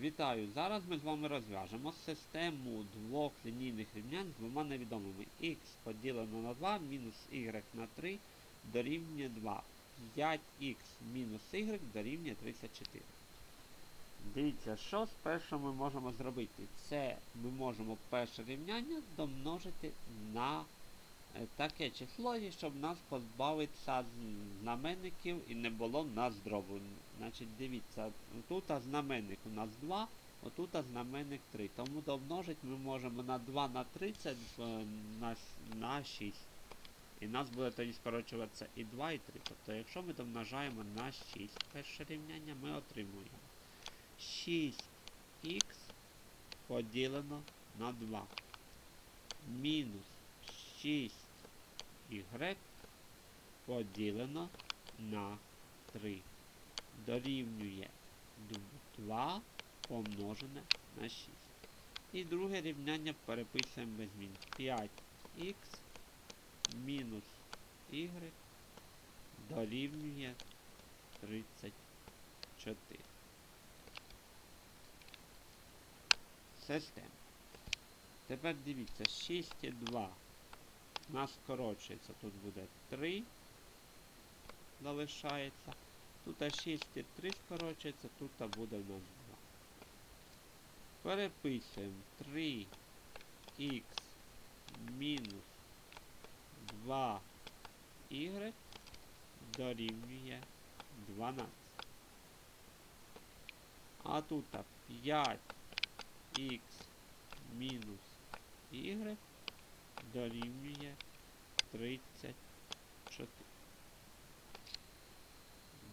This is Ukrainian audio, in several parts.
Вітаю! Зараз ми з вами розв'яжемо систему двох лінійних рівнянь з двома невідомими. x поділено на 2 мінус y на 3 дорівнює 2. 5х мінус y дорівнює 34. Дивіться, що спершу ми можемо зробити? Це ми можемо перше рівняння домножити на таке число, щоб нас позбавитися знаменників і не було нас дробу. Значить, дивіться, тут знаменник у нас 2, отут знаменник 3. Тому домножити ми можемо на 2 на 30 е, на, на 6. І нас буде тоді скорочуватися і 2, і 3. Тобто, якщо ми домножаємо на 6 перше рівняння, ми отримуємо 6х поділено на 2. Мінус 6y поділено на 3 дорівнює 2 помножене на 6. І друге рівняння переписуємо без змін. 5х мінус y дорівнює 34. Система. Тепер дивіться, 6 і 2 у нас скорочується, тут буде 3 залишається. Тут 6 і 3 скорочується, тут буде у нас 2. Переписуємо 3х мінус 2y дорівнює 12. А тут 5х мінус y дорівнює 34.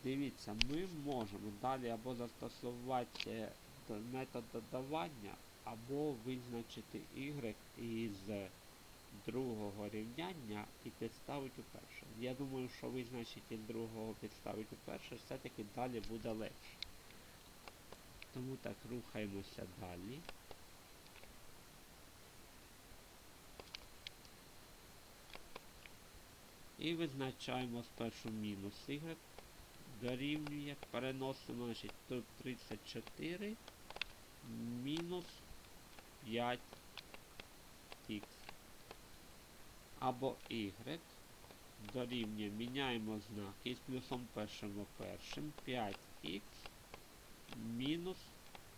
Дивіться, ми можемо далі або застосувати метод додавання, або визначити y із другого рівняння і підставити у перше. Я думаю, що визначити другого підставити у перше, все-таки далі буде легше. Тому так, рухаємося далі. І визначаємо спершу мінус y дорівнює, переносимо, значить, тут 34 мінус 5х. Або y дорівнює, міняємо знаки з плюсом першим першим, 5х мінус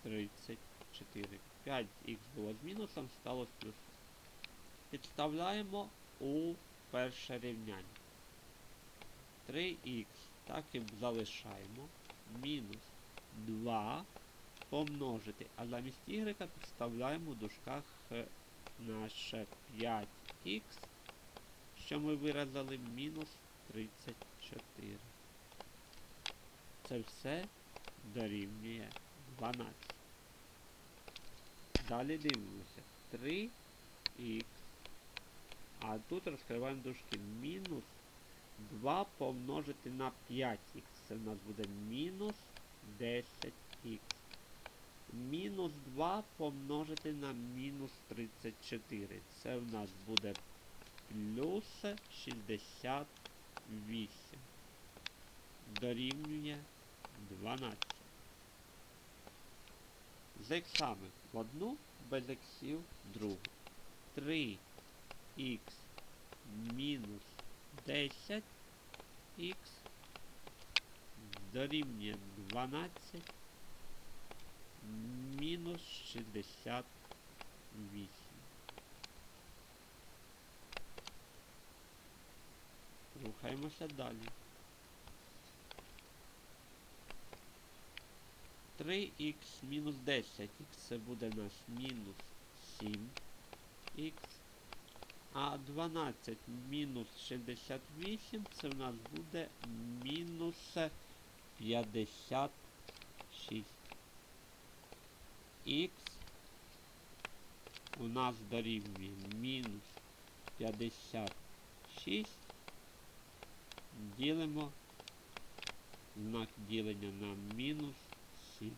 34. 5х було з мінусом, стало з плюсом. Підставляємо у перше рівняння. 3х так і залишаємо. Мінус 2 помножити. А замість y підставляємо в дужках е, наше 5х, що ми виразили мінус 34. Це все дорівнює 12. Далі дивимося. 3х. А тут розкриваємо дужки. Мінус 2 помножити на 5х. Це в нас буде мінус 10х. Мінус 2 помножити на мінус 34. Це в нас буде плюс 68. Дорівнює 12. З іксами в одну, без іксів в другу. 3х мінус 10х дорівнює 12 мінус 68. Рухаємося далі. 3х мінус 10х це буде у нас мінус 7х. А 12 мінус 68 це в нас буде мінус 56. Х у нас дорівнює мінус 56. Ділимо знак ділення на мінус 7.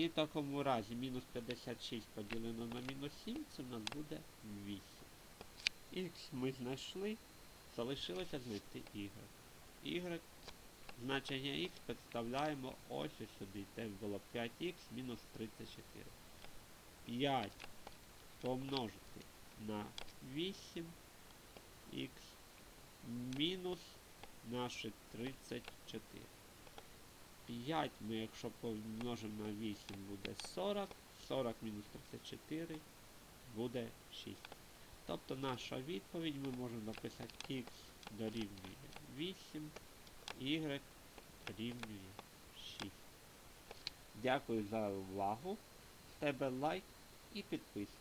І в такому разі мінус 56 поділено на мінус 7, це в нас буде 8. Х ми знайшли, залишилося знайти y. y Значення х підставляємо ось ось сюди. Це було 5х мінус 34. 5 помножити на 8х мінус наші 34. 5 ми, якщо помножимо на 8, буде 40. 40 мінус 34 буде 6. Тобто наша відповідь ми можемо написати х дорівнює 8, y дорівнює 6. Дякую за увагу. Тебе лайк і підписка.